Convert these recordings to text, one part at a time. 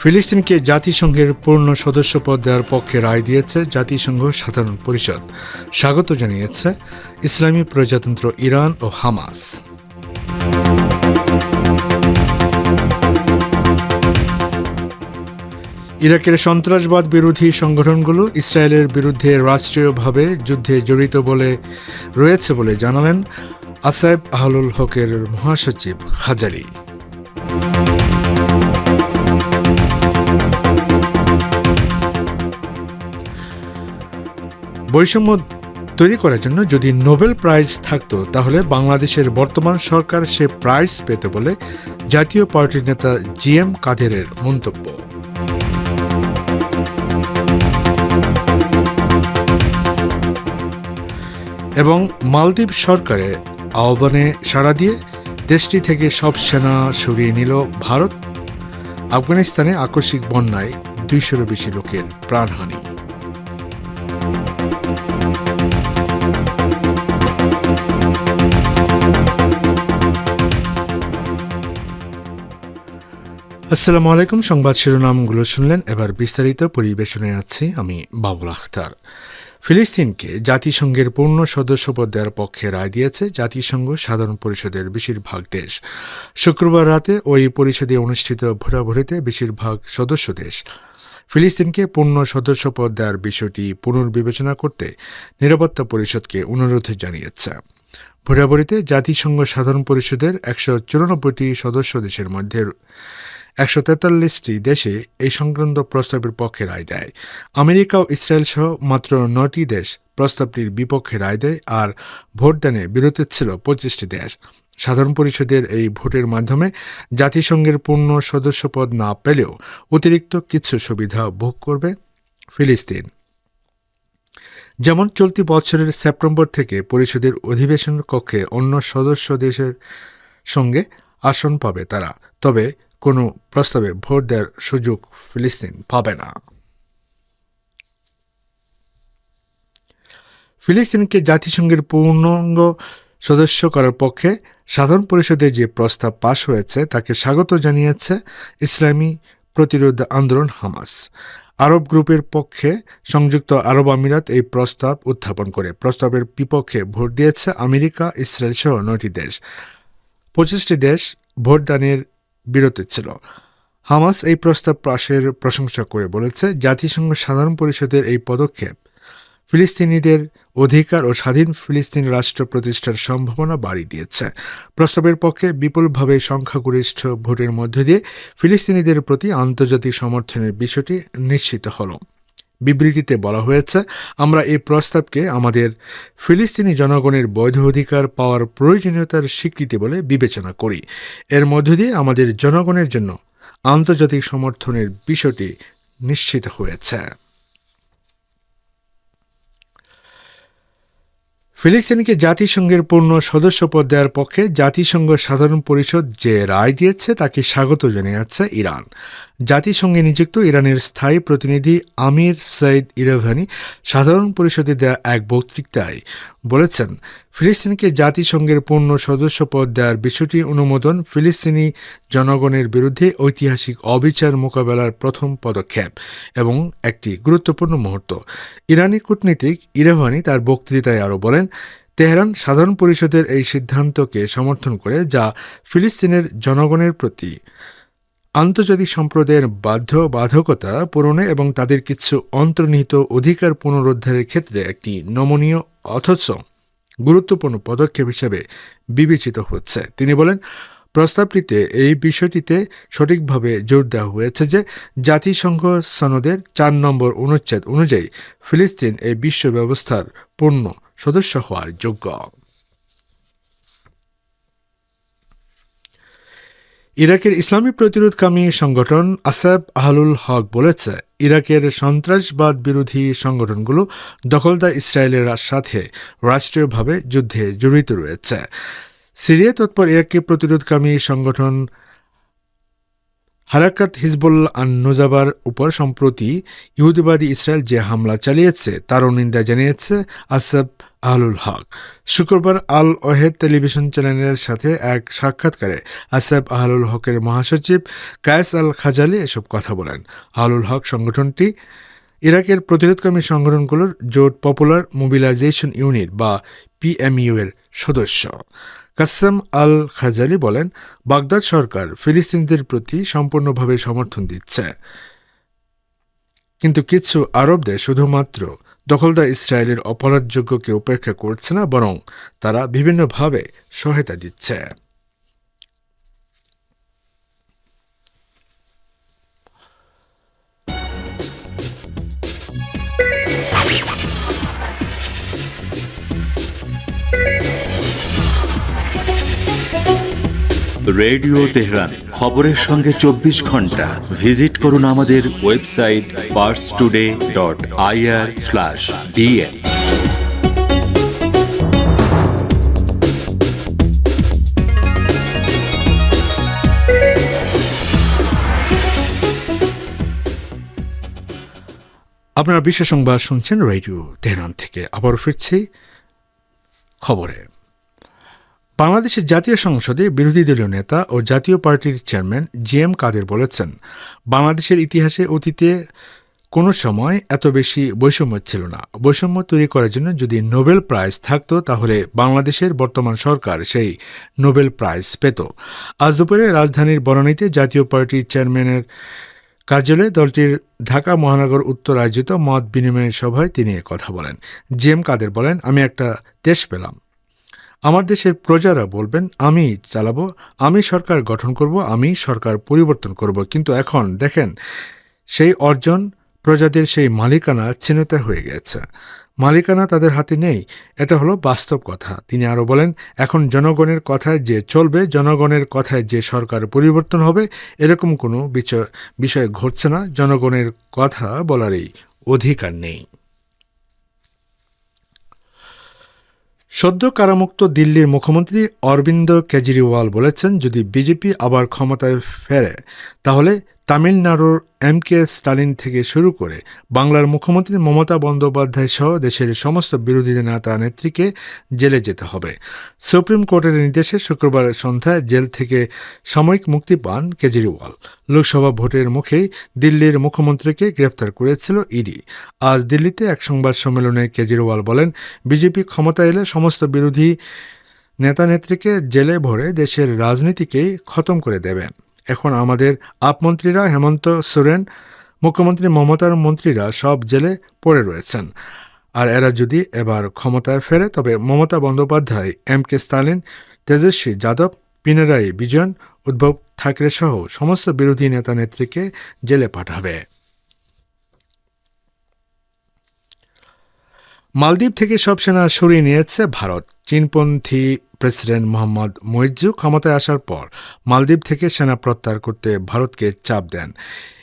ফিলিস্তিনকে জাতিসংঘের পূর্ণ সদস্যপদ দেওয়ার পক্ষে রায় দিয়েছে জাতিসংঘ সাধারণ পরিষদ। স্বাগত জানিয়েছে ইসলামী প্রজাতন্ত্র ইরান ও হামাস। ইরাকের সন্ত্রাসবাদ বিরোধী সংগঠনগুলো ইসরায়েলের বিরুদ্ধে রাষ্ট্রীয়ভাবে যুদ্ধে জড়িত বলে রয়েছে বলে জানালেন আসাইব আহলুল হকের মহাসচিব হাজারি বৈষম্য তৈরি করার জন্য যদি নোবেল প্রাইজ থাকতো, তাহলে বাংলাদেশের বর্তমান সরকার সে প্রাইজ পেত বলে জাতীয় পার্টির নেতা জি এম কাদেরের মন্তব্য। এবং মালদ্বীপ সরকারে আহ্বানে সাড়া দিয়ে দেশটি থেকে সব সেনা সরিয়ে নিল ভারত। আফগানিস্তানে আকস্মিক বন্যায় দুইশোরও বেশি লোকের প্রাণহানি। আসসালামু আলাইকুম, সংবাদ শিরোনামগুলো শুনলেন। এবার বিস্তারিত পরিবেশনে আছি আমি বাবুল আখতার। ফিলিস্তিনকে জাতিসংঘের পূর্ণ সদস্যপদ দেওয়ার পক্ষে রায় দিয়েছে জাতিসংঘ সাধারণ পরিষদের বেশিরভাগ দেশ। শুক্রবার রাতে ওই পরিষদে অনুষ্ঠিত ভোটাভুটিতে বেশিরভাগ সদস্য দেশ ফিলিস্তিনকে পূর্ণ সদস্যপদ দেওয়ার বিষয়টি পুনর্বিবেচনা করতে নিরাপত্তা পরিষদকে অনুরোধ জানিয়েছে। ভোটাভুটিতে জাতিসংঘ সাধারণ পরিষদের একশো চুরানব্বইটি সদস্য দেশের মধ্যে একশো তেতাল্লিশটি দেশে এই সংক্রান্ত প্রস্তাবের পক্ষে রায় দেয়। আমেরিকা ও ইসরায়েল সহ মাত্র নটি দেশ প্রস্তাবটির বিপক্ষে রায় দেয় আর ভোটদানে বিরতি ছিল পঁচিশটি দেশ। সাধারণ পরিষদের এই ভোটের মাধ্যমে জাতিসংঘের পূর্ণ সদস্যপদ না পেলেও অতিরিক্ত কিছু সুবিধা ভোগ করবে ফিলিস্তিন। যেমন চলতি বছরের সেপ্টেম্বর থেকে পরিষদের অধিবেশন কক্ষে অন্য সদস্য দেশের সঙ্গে আসন পাবে তারা। তবে কোনো প্রস্তাবে ভোট দেওয়ার সুযোগ ফিলিস্তিন পাবে না। ফিলিস্তিনকে জাতিসংঘের পূর্ণাঙ্গ সদস্য করার পক্ষে সাধারণ পরিষদে যে প্রস্তাব পাশ হয়েছে, তাকে স্বাগত জানিয়েছে ইসলামী প্রতিরোধ আন্দোলন হামাস। আরব গ্রুপের পক্ষে সংযুক্ত আরব আমিরাত এই প্রস্তাব উত্থাপন করে। প্রস্তাবের বিপক্ষে ভোট দিয়েছে আমেরিকা, ইসরায়েল সহ নয়টি দেশ। পঁচিশটি দেশ ভোটদানের বিরতি ছিল। হামাস এই প্রস্তাব পাশের প্রশংসা করে বলেছে, জাতিসংঘ সাধারণ পরিষদের এই পদক্ষেপ ফিলিস্তিনিদের অধিকার ও স্বাধীন ফিলিস্তিন রাষ্ট্র প্রতিষ্ঠার সম্ভাবনা বাড়িয়ে দিয়েছে। প্রস্তাবের পক্ষে বিপুলভাবে সংখ্যাগরিষ্ঠ ভোটের মধ্য দিয়ে ফিলিস্তিনিদের প্রতি আন্তর্জাতিক সমর্থনের বিষয়টি নিশ্চিত হল। বিবৃতিতে বলা হয়েছে, আমরা এই প্রস্তাবকে আমাদের ফিলিস্তিনি জনগণের বৈধ অধিকার পাওয়ার প্রয়োজনীয়তার স্বীকৃতি বলে বিবেচনা করি। এর মধ্য দিয়ে আমাদের জনগণের জন্য আন্তর্জাতিক সমর্থনের বিষয়টি নিশ্চিত হয়েছে। ফিলিস্তিনকে জাতিসংঘের পূর্ণ সদস্যপদ দেওয়ার পক্ষে জাতিসংঘ সাধারণ পরিষদ যে রায় দিয়েছে তাকে স্বাগত জানিয়েছে ইরান। জাতিসংঘে নিযুক্ত ইরানের স্থায়ী প্রতিনিধি আমির সঈদ ইরভানি সাধারণ পরিষদে দেয়া এক বক্তৃতায় বলেছেন ফিলিস্তিনকে জাতিসংঘের পূর্ণ সদস্যপদ দেওয়ার বিষয়টি অনুমোদন ফিলিস্তিনি জনগণের বিরুদ্ধে ঐতিহাসিক অবিচার মোকাবেলার প্রথম পদক্ষেপ এবং একটি গুরুত্বপূর্ণ মুহূর্ত। ইরানি কূটনীতিক ইরাভানি তার বক্তৃতায় আরও বলেন, তেহরান সাধারণ পরিষদের এই সিদ্ধান্তকে সমর্থন করে, যা ফিলিস্তিনের জনগণের প্রতি আন্তর্জাতিক সম্প্রদায়ের বাধ্য বাধকতা পূরণে এবং তাদের কিছু অন্তর্নিহিত অধিকার পুনরুদ্ধারের ক্ষেত্রে একটি নমনীয়, অথচ গুরুত্বপূর্ণ পদক্ষেপ হিসেবে বিবেচিত হচ্ছে। তিনি বলেন, প্রস্তাবটিতে এই বিষয়টিতে সঠিকভাবে জোর দেওয়া হয়েছে যে জাতিসংঘ সনদের চার নম্বর অনুচ্ছেদ অনুযায়ী ফিলিস্তিন এই বিশ্ব ব্যবস্থার পূর্ণ সদস্য হওয়ার যোগ্য। ইরাকের ইসলামী প্রতিরোধকামী সংগঠন আসাব আহলুল হক বলেছে, ইরাকের সন্ত্রাসবাদ বিরোধী সংগঠনগুলো দখলদার ইসরায়েলের সাথে রাষ্ট্রীয়ভাবে যুদ্ধে জড়িত রয়েছে। সিরিয়া তৎপর ইরাকি প্রতিরোধকামী সংগঠন হারাকাত হিজবুল্লা আন নোজাবার উপর সম্প্রতি ইহুদিবাদী ইসরায়েল যে হামলা চালিয়েছে, তারও নিন্দা জানিয়েছে আসব আহলুল হক। শুক্রবার আল ওহেদ টেলিভিশন চ্যানেলের সাথে এক সাক্ষাৎকারে আসব আহলুল হকের মহাসচিব কায়েস আল খাজালি এসব কথা বলেন। আহলুল হক সংগঠনটি ইরাকের প্রতিরোধকামী সংগঠনগুলোর জোট পপুলার মোবিলাইজেশন ইউনিট বা পিএমইউ এর সদস্য। কাসেম আল খাজালি বলেন, বাগদাদ সরকার ফিলিস্তিনদের প্রতি সম্পূর্ণভাবে সমর্থন দিচ্ছে। কিন্তু কিছু আরব দেশ শুধুমাত্র দখলদার ইসরায়েলের অপরাধযোগ্যকে উপেক্ষা করছে না, বরং তারা বিভিন্নভাবে সহায়তা দিচ্ছে। রেডিও তেহরান, খবরের সঙ্গে চব্বিশ ঘণ্টা। ভিজিট করুন আমাদের website Pars today dot IR slash DN আপনারা বিশ্ব সংবাদ শুনছেন রেডিও তেহরান থেকে। আবার ফিরছি খবরে। বাংলাদেশের জাতীয় সংসদে বিরোধী দলীয় নেতা ও জাতীয় পার্টির চেয়ারম্যান জি এম কাদের বলেছেন, বাংলাদেশের ইতিহাসে অতীতে কোনো সময় এত বেশি বৈষম্য ছিল না। বৈষম্য তৈরি করার জন্য যদি নোবেল প্রাইজ থাকতো, তাহলে বাংলাদেশের বর্তমান সরকার সেই নোবেল প্রাইজ পেত। আজ দুপুরে রাজধানীর বনানীতে জাতীয় পার্টির চেয়ারম্যানের কার্যালয়ে দলটির ঢাকা মহানগর উত্তর আয়োজিত মত বিনিময় সভায় তিনি কথা বলেন। জি এম কাদের বলেন, আমি একটা দেশ পেলাম। আমার দেশের প্রজারা বলবেন, আমি চালাবো, আমি সরকার গঠন করব, আমি সরকার পরিবর্তন করব। কিন্তু এখন দেখেন, সেই অর্জন প্রজাদের সেই মালিকানা ছিনতে হয়ে গেছে। মালিকানা তাদের হাতে নেই, এটা হলো বাস্তব কথা। তিনি আরও বলেন, এখন জনগণের কথায় যে চলবে, জনগণের কথায় যে সরকার পরিবর্তন হবে, এরকম কোনো বিষয় ঘটছে না। জনগণের কথা বলারই অধিকার নেই। সদ্য কারামুক্ত দিল্লির মুখ্যমন্ত্রী অরবিন্দ কেজরিওয়াল বলেছেন যদি বিজেপি আবার ক্ষমতায় ফেরে তাহলে তামিলনাড়ুর এম কে স্টালিন থেকে শুরু করে বাংলার মুখ্যমন্ত্রী মমতা বন্দ্যোপাধ্যায় সহ দেশের সমস্ত বিরোধী নেতা নেত্রীকে জেলে যেতে হবে। সুপ্রিম কোর্টের নির্দেশে শুক্রবার সন্ধ্যায় জেল থেকে সাময়িক মুক্তি পান কেজরিওয়াল। লোকসভা ভোটের মুখেই দিল্লির মুখ্যমন্ত্রীকে গ্রেপ্তার করেছিল ইডি। আজ দিল্লিতে এক সংবাদ সম্মেলনে কেজরিওয়াল বলেন, বিজেপি ক্ষমতা এলে সমস্ত বিরোধী নেতা নেত্রীকে জেলে ভরে দেশের রাজনীতিকেই খতম করে দেবে। এখন আমাদের আপমন্ত্রীরা হেমন্ত সোরেন, মুখ্যমন্ত্রী মমতার মন্ত্রীরা সব জেলে পড়ে রয়েছেন। আর এরা যদি এবার ক্ষমতায় ফেরে, তবে মমতা বন্দ্যোপাধ্যায়, এম কে স্টালিন, তেজস্বী যাদব, পিনারাই বিজয়ন উদ্ধব ঠাকরে সহ সমস্ত বিরোধী নেতা নেত্রীকে জেলে পাঠাবে। মালদ্বীপ থেকে সব সেনা সরিয়ে নিয়েছে ভারত। চীনপন্থী প্রেসিডেন্ট মোহাম্মদ মৈজু ক্ষমতায় আসার পর মালদ্বীপ থেকে সেনা প্রত্যাহার করতে ভারতকে চাপ দেন।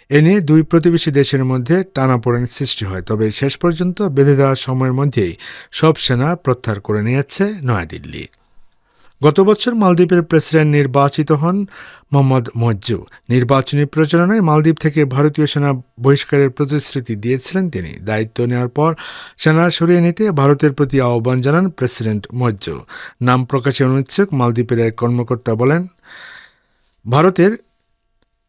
এ নিয়ে দুই প্রতিবেশী দেশের মধ্যে টানাপোড়েন সৃষ্টি হয়, তবে শেষ পর্যন্ত বেঁধে দেওয়ার সময়ের মধ্যেই সব সেনা প্রত্যাহার করে নিয়েছে নয়াদিল্লি। গত বছর মালদ্বীপের প্রেসিডেন্ট নির্বাচিত হন মোহাম্মদ মজ্জু। নির্বাচনী প্রচারণায় মালদ্বীপ থেকে ভারতীয় সেনা বহিষ্কারের প্রতিশ্রুতি দিয়েছিলেন তিনি। দায়িত্ব নেওয়ার পর সেনা সরিয়ে নিতে ভারতের প্রতি আহ্বান জানান প্রেসিডেন্ট মজ্জু। নাম প্রকাশে অনিচ্ছুক মালদ্বীপের এক কর্মকর্তা বলেন, ভারতের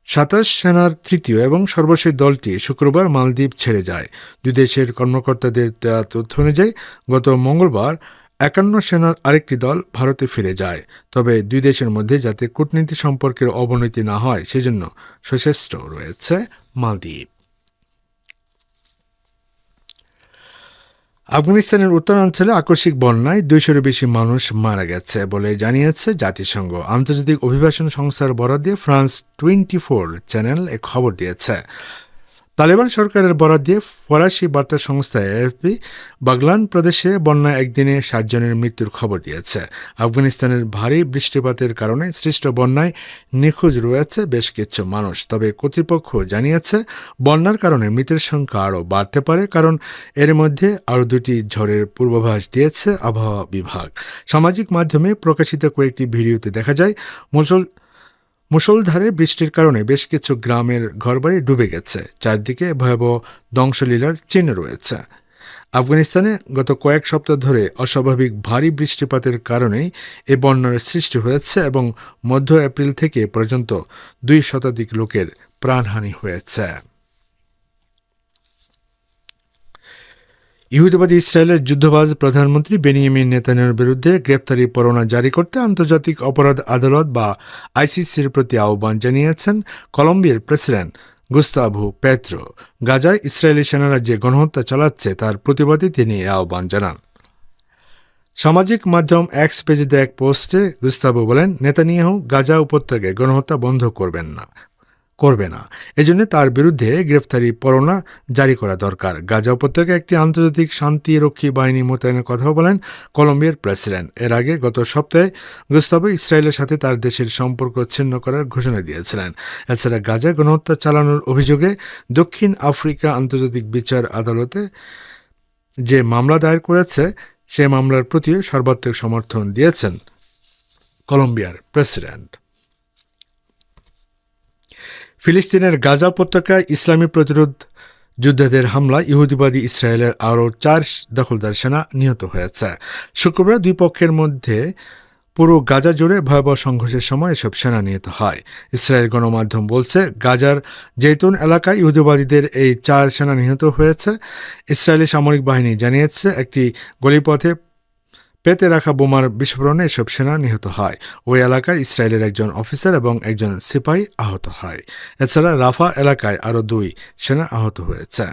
সাতাশ সেনার তৃতীয় এবং সর্বশেষ দলটি শুক্রবার মালদ্বীপ ছেড়ে যায়। দুই দেশের কর্মকর্তাদের দেওয়া তথ্য অনুযায়ী গত মঙ্গলবার একান্ন সেনার আরেকটি দল ভারতে ফিরে যায়, তবে দুই দেশের মধ্যে যাতে কূটনীতি সম্পর্কের অবনতি না হয়, সেজন্য সচেষ্ট রয়েছে মালদ্বীপ। আফগানিস্তানের উত্তরাঞ্চলে আকস্মিক বন্যায় দুইশোর বেশি মানুষ মারা গেছে বলে জানিয়েছে জাতিসংঘ। আন্তর্জাতিক অভিবাসন সংস্থার বরাদ্দে ফ্রান্স টোয়েন্টি ফোর চ্যানেল এ খবর দিয়েছে। তালেবান সরকারের বরাদ দিয়ে ফরাসি বার্তা সংস্থা এএফপি বাগলান প্রদেশে বন্যা একদিনে সাতজনের মৃত্যুর খবর দিয়েছে। আফগানিস্তানের ভারী বৃষ্টিপাতের কারণে সৃষ্ট বন্যায় নিখোঁজ রয়েছে বেশ কিছু মানুষ। তবে কর্তৃপক্ষ জানিয়েছে, বন্যার কারণে মৃতের সংখ্যা আরও বাড়তে পারে কারণ এর মধ্যে আরও দুটি ঝড়ের পূর্বাভাস দিয়েছে আবহাওয়া বিভাগ। সামাজিক মাধ্যমে প্রকাশিত কয়েকটি ভিডিওতে দেখা যায়, মুসল মুষলধারে বৃষ্টির কারণে বেশ কিছু গ্রামের ঘরবাড়ি ডুবে গেছে। চারদিকে ভয়াবহ ধ্বংসলীলার চিহ্ন রয়েছে। আফগানিস্তানে গত কয়েক সপ্তাহ ধরে অস্বাভাবিক ভারী বৃষ্টিপাতের কারণেই এ বন্যার সৃষ্টি হয়েছে এবং মধ্য এপ্রিল থেকে পর্যন্ত দুই শতাধিক লোকের প্রাণহানি হয়েছে। ইহুদিবাদী ইসরায়েলের যুদ্ধবাজ প্রধানমন্ত্রী বেনিয়ামিন নেতানিয়ার বিরুদ্ধে গ্রেপ্তারি পরোয়ানা জারি করতে আন্তর্জাতিক অপরাধ আদালত বা আইসিসির প্রতি আহ্বান জানিয়েছেন কলম্বিয়ার প্রেসিডেন্ট গুস্তাভু পেত্রো। গাজায় ইসরায়েলি সেনারা যে গণহত্যা চালাচ্ছে তার প্রতিবাদে তিনি এ আহ্বান জানান। সামাজিক মাধ্যম এক্স পেজে এক পোস্টে গুস্তাবু বলেন, নেতানিয়াহু গাজা উপত্যকায় গণহত্যা বন্ধ করবেন না। করবে না। এজন্য তার বিরুদ্ধে গ্রেফতারি পরোয়ানা জারি করা দরকার। গাজা উপত্যকায় একটি আন্তর্জাতিক শান্তিরক্ষী বাহিনী মোতায়েনের কথাও বলেন কলম্বিয়ার প্রেসিডেন্ট। এর আগে গত সপ্তাহে গুস্তাবো ইসরায়েলের সাথে তার দেশের সম্পর্ক ছিন্ন করার ঘোষণা দিয়েছিলেন। এছাড়া গাজা গণহত্যা চালানোর অভিযোগে দক্ষিণ আফ্রিকা আন্তর্জাতিক বিচার আদালতে যে মামলা দায়ের করেছে, সে মামলার প্রতিও সর্বাত্মক সমর্থন দিয়েছেন কলম্বিয়ার প্রেসিডেন্ট। ফিলিস্তিনের গাজা উপত্যকায় ইসলামী প্রতিরোধ যোদ্ধাদের হামলা ইহুদিবাদী ইসরায়েলের আরও চার দখলদার সেনা নিহত হয়েছে। শুক্রবার দুই পক্ষের মধ্যে পুরো গাজা জুড়ে ভয়াবহ সংঘর্ষের সময় এসব সেনা নিহত হয়। ইসরায়েল গণমাধ্যম বলছে, গাজার জৈতুন এলাকায় ইহুদিবাদীদের এই চার সেনা নিহত হয়েছে। ইসরায়েলি সামরিক বাহিনী জানিয়েছে, একটি গলিপথে পেতে রাখা বোমার বিস্ফোরণে এসব সেনা নিহত হয়। ওই এলাকায় ইসরায়েলের একজন অফিসার এবং একজন সিপাহী আহত হয়। এছাড়া রাফা এলাকায় আরও দুই সেনা আহত হয়েছে।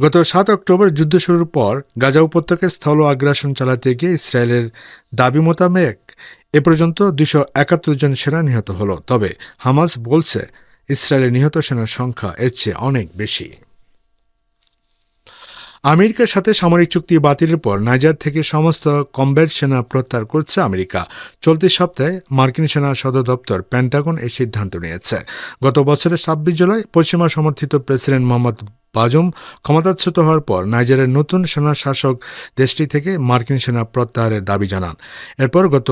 গত সাত অক্টোবর যুদ্ধ শুরুর পর গাজা উপত্যকায় স্থল আগ্রাসন চালাতে গিয়ে ইসরায়েলের দাবি মোতাবেক এ পর্যন্ত দুশো একাত্তর জন সেনা নিহত হল। তবে হামাস বলছে, ইসরায়েলের নিহত সেনার সংখ্যা এর চেয়ে অনেক বেশি। আমেরিকার সাথে সামরিক চুক্তি বাতিলের পর নাইজার থেকে সমস্ত কমব্যাট সেনা প্রত্যাহার করছে আমেরিকা। চলতি সপ্তাহে মার্কিন সেনা সদর দপ্তর প্যান্টাগন এই সিদ্ধান্ত নিয়েছে। গত বছরের ছাব্বিশ জুলাই পশ্চিমা সমর্থিত প্রেসিডেন্ট মোহাম্মদ বাজুম ক্ষমতাচ্যুত হওয়ার পর নাইজারের নতুন সেনা শাসক দেশটি থেকে মার্কিন সেনা প্রত্যাহারের দাবি জানান। এরপর গত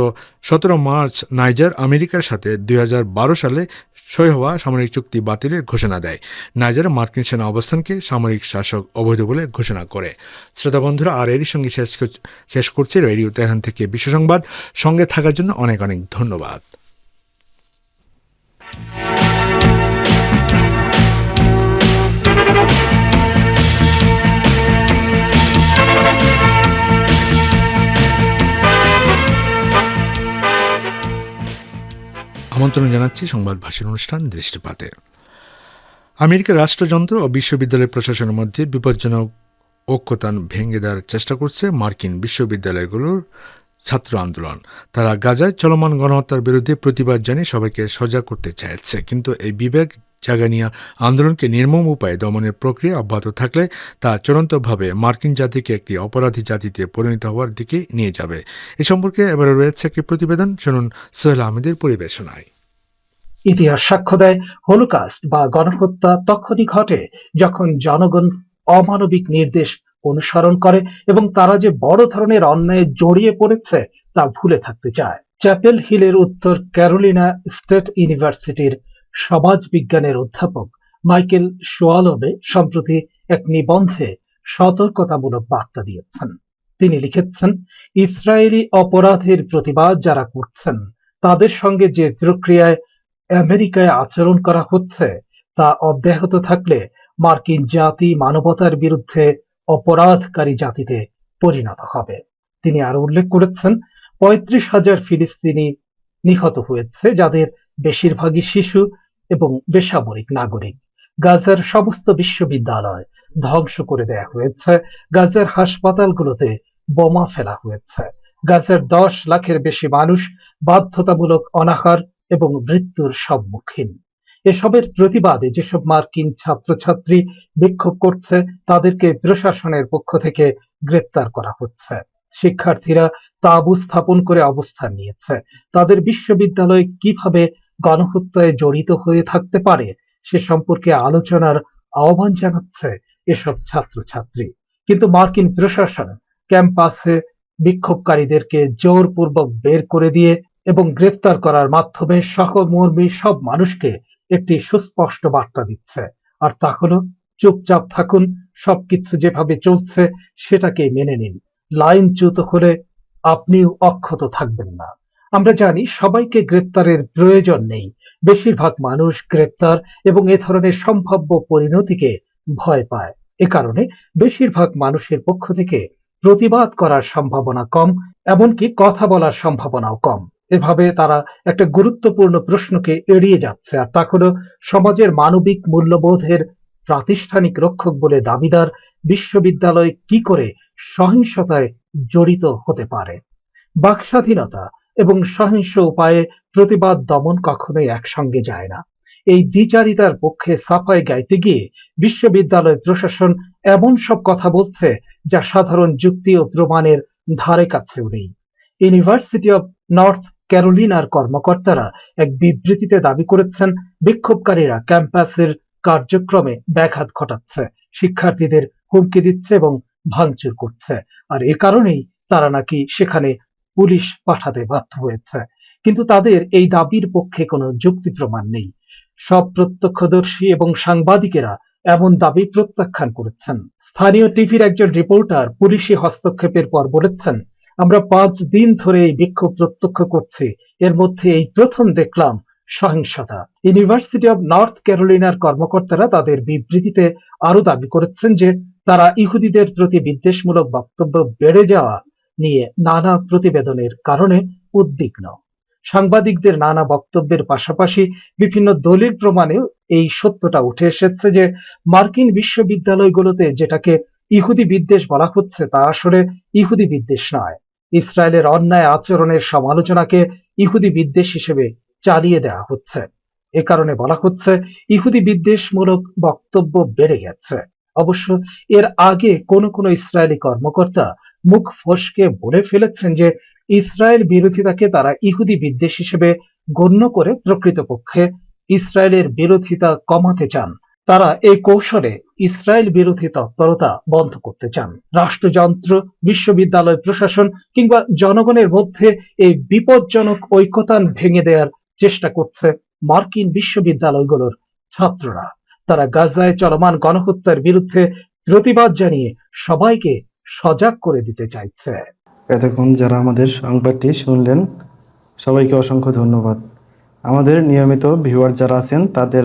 সতেরো মার্চ নাইজার আমেরিকার সাথে দুই হাজার বারো সালে সই হওয়া সামরিক চুক্তি বাতিলের ঘোষণা দেয়। নাইজারে মার্কিন সেনা অবস্থানকে সামরিক শাসক অবৈধ বলে ঘোষণা করে। শ্রোতা বন্ধুরা, আর এরই সঙ্গে শেষ শেষ করছে রেডিও তেহরান থেকে বিশ্ব সংবাদ। সঙ্গে থাকার জন্য অনেক অনেক ধন্যবাদ। আমন্ত্রণ জানাচ্ছি সংবাদ ভাষণ অনুষ্ঠান দৃষ্টিপাতে। আমেরিকার রাষ্ট্রযন্ত্র ও বিশ্ববিদ্যালয় প্রশাসনের মধ্যে বিপজ্জনক ঐক্যতান ভেঙে দেওয়ার চেষ্টা করছে মার্কিন বিশ্ববিদ্যালয়গুলোর ছাত্র আন্দোলন। তারা গাজায় চলমান গণহত্যার বিরুদ্ধে প্রতিবাদ জানিয়ে সবাইকে সজাগ করতে চাইছে। কিন্তু এই বিবেক জাগানিয়া আন্দোলনকে নির্মম উপায়ে দমনের প্রক্রিয়া অব্যাহত থাকলে তা চূড়ান্তভাবে মার্কিন জাতিকে একটি অপরাধী জাতিতে পরিণত হওয়ার দিকে নিয়ে যাবে। এ সম্পর্কে এবারে রয়েছে একটি প্রতিবেদন। শুনুন সোহেল আহমেদের পরিবেশনায়। ইতিহাস সাক্ষ্য দেয়, হলোকাস্ট বা গণহত্যা তখনই ঘটে যখন জনগণ অমানবিক নির্দেশ অনুসরণ করে এবং তারা যে বড় ধরনের অন্যায়ে জড়িয়ে পড়েছে তা ভুলে থাকতে চায়। চ্যাপেল হিলের উত্তর ক্যারোলিনা স্টেট ইউনিভার্সিটির সমাজ বিজ্ঞানের অধ্যাপক মাইকেল সোয়ালবে সম্প্রতি এক নিবন্ধে সতর্কতামূলক বার্তা দিয়েছেন। তিনি লিখেছেন, ইসরায়েলি অপরাধের প্রতিবাদ যারা করছেন, তাদের সঙ্গে যে প্রক্রিয়ায় আমেরিকায় আচরণ করা হচ্ছে তা অব্যাহত থাকলে মার্কিন জাতি মানবতার বিরুদ্ধে অপরাধকারী জাতিতে পরিণত হবে। তিনি আরও উল্লেখ করেছেন, পঁয়ত্রিশ হাজার ফিলিস্তিনি নিহত হয়েছে, যাদের বেশিরভাগই শিশু এবং বেসামরিক নাগরিক। গাজার সমস্ত বিশ্ববিদ্যালয় ধ্বংস করে দেয়া হয়েছে, গাজার হাসপাতালগুলোতে বোমা ফেলা হয়েছে। গাজার দশ লাখের বেশি মানুষ বাধ্যতামূলক অনাহার এবং মৃত্যুর সম্মুখীন। এসবের প্রতিবাদে যেসব মার্কিন ছাত্রছাত্রী বিক্ষোভ করছে, তাদেরকে প্রশাসনের পক্ষ থেকে গ্রেপ্তার করা হচ্ছে। শিক্ষার্থীরা তাঁবু স্থাপন করে অবস্থান নিয়েছে। তাদের বিশ্ববিদ্যালয় কীভাবে গণহত্যায় জড়িত হয়ে থাকতে পারে, সে সম্পর্কে আলোচনার আহ্বান জানাচ্ছে এসব ছাত্রছাত্রী। কিন্তু মার্কিন প্রশাসন ক্যাম্পাসে বিক্ষোভকারীদেরকে জোরপূর্বক বের করে দিয়ে এবং গ্রেফতার করার মাধ্যমে সহমর্মী সব মানুষকে একটি সুস্পষ্ট বার্তা দিচ্ছে। আর তা হলো, চুপচাপ থাকুন, সবকিছু যেভাবে চলছে সেটাকে মেনে নিন। লাইনচ্যুত হলে আপনিও অক্ষত থাকবেন না। আমরা জানি সবাইকে গ্রেপ্তারের প্রয়োজন নেই। বেশিরভাগ মানুষ গ্রেপ্তার এবং এ ধরনের সম্ভাব্য পরিণতিকে ভয় পায়। এ কারণে বেশিরভাগ মানুষের পক্ষ থেকে প্রতিবাদ করার সম্ভাবনা কম, এমনকি কথা বলার সম্ভাবনাও কম। এভাবে তারা একটা গুরুত্বপূর্ণ প্রশ্নকে এড়িয়ে যাচ্ছে। আর তা হলো, সমাজের মানবিক মূল্যবোধের প্রাতিষ্ঠানিক রক্ষক বলে দাবিদার বিশ্ববিদ্যালয় কি করে সহিংসতায় জড়িত হতে পারে? বাক স্বাধীনতা এবং সহিংস উপায়ে প্রতিবাদ দমন কখনোই একসঙ্গে যায় না। এই দ্বিচারিতার পক্ষে সাফাই গাইতে গিয়ে বিশ্ববিদ্যালয় প্রশাসন এমন সব কথা বলছে যা সাধারণ যুক্তি ও প্রমাণের ধারে কাছেও নেই। ইউনিভার্সিটি অব নর্থ ক্যারোলিনার কর্মকর্তারা এক বিবৃতিতে দাবি করেছেন, বিক্ষোভকারীরা ক্যাম্পাসের কার্যক্রমে ব্যাঘাত ঘটাচ্ছে, শিক্ষার্থীদের হুমকি দিচ্ছে এবং ভাঙচুর করছে। আর এ কারণেই তারা নাকি সেখানে পুলিশ পাঠাতে বাধ্য হয়েছে। কিন্তু তাদের এই দাবির পক্ষে কোনো যুক্তি প্রমাণ নেই। সব প্রত্যক্ষদর্শী এবং সাংবাদিকেরা এমন দাবি প্রত্যাখ্যান করেছেন। স্থানীয় টিভির একজন রিপোর্টার পুলিশি হস্তক্ষেপের পর বলেছেন আমরা পাঁচ দিন ধরে এই বিক্ষোভ প্রত্যক্ষ করছি। এর মধ্যে এই প্রথম দেখলাম সহিংসতা। ইউনিভার্সিটি অব নর্থ ক্যারোলিনার কর্মকর্তারা তাদের বিবৃতিতে আরও দাবি করেছেন যে তারা ইহুদিদের প্রতি বিদ্বেষমূলক বক্তব্য বেড়ে যাওয়া নিয়ে নানা প্রতিবেদনের কারণে উদ্বিগ্ন। সাংবাদিকদের নানা বক্তব্যের পাশাপাশি বিভিন্ন দলিল প্রমাণেও এই সত্যটা উঠে এসেছে যে মার্কিন বিশ্ববিদ্যালয়গুলোতে যেটাকে ইহুদি বিদ্বেষ বলা হচ্ছে তা আসলে ইহুদি বিদ্বেষ নয়। ইসরায়েলের অন্যায় আচরণের সমালোচনাকে ইহুদি বিদ্বেষ হিসেবে চালিয়ে দেওয়া হচ্ছে। এ কারণে বলা হচ্ছে, ইহুদি বিদ্বেষমূলক বক্তব্য বেড়ে গেছে। অবশ্য এর আগে কোন কোন ইসরায়েলি কর্মকর্তা মুখ ফসকে বলে ফেলেছেন যে, ইসরায়েল বিরোধিতাকে তারা ইহুদি বিদ্বেষ হিসেবে গণ্য করে প্রকৃতপক্ষে। ইসরায়েলের বিরোধিতা কমাতে চান তারা এই কৌশলে ইসরায়েল বিরোধী তৎপরতা বন্ধ করতে চান। রাষ্ট্রযন্ত্র, বিশ্ববিদ্যালয় প্রশাসন কিংবা জনগণের মধ্যে এই বিপজ্জনক ঐক্যতান ভেঙে দেওয়ার চেষ্টা করছে মার্কিন বিশ্ববিদ্যালয়গুলোর ছাত্ররা। তারা গাজায় চলমান গণহত্যার বিরুদ্ধে প্রতিবাদ জানিয়ে সবাইকে সজাগ করে দিতে চাইছে। এতক্ষণ যারা আমাদের সংবাদটি শুনলেন, সবাইকে অসংখ্য ধন্যবাদ। আমাদের নিয়মিত ভিউয়ার যারা আছেন, তাদের